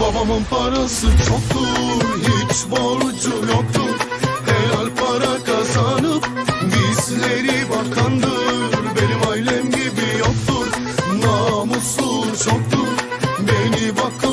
Babamın parası çoktur Hiç borcu yoktur. Helal para kazanıp Gizleri bakandır. Benim ailem gibi yoktur Namusu çoktur. Beni bakıp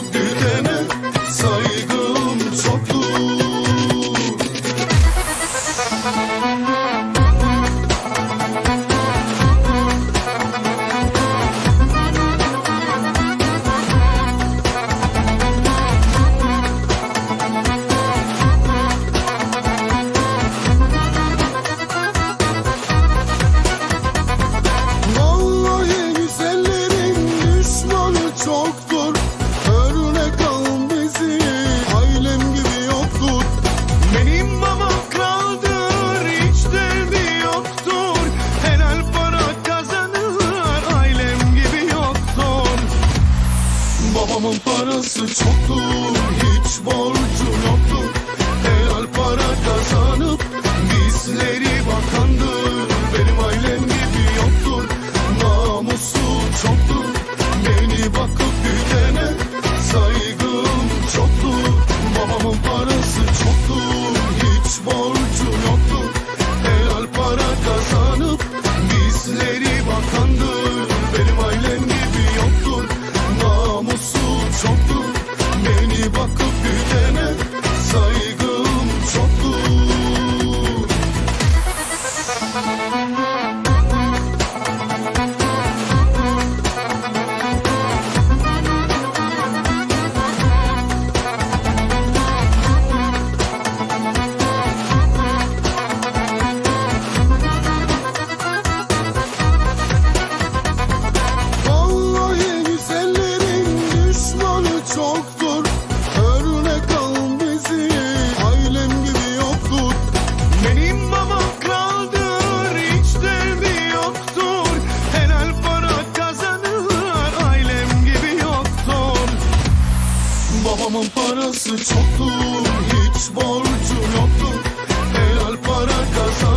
parası çoktur hiç borcu yoktur Helal para kazanıp bizleri bakandır Benim ailem gibi yoktur. Namusu çoktur. Beni bakıp büyütene saygım çoktur. Babamın parası çoktur. Hiç borcu Babamın parası çoktur hiç borcu yoktur. Helal para kazanıp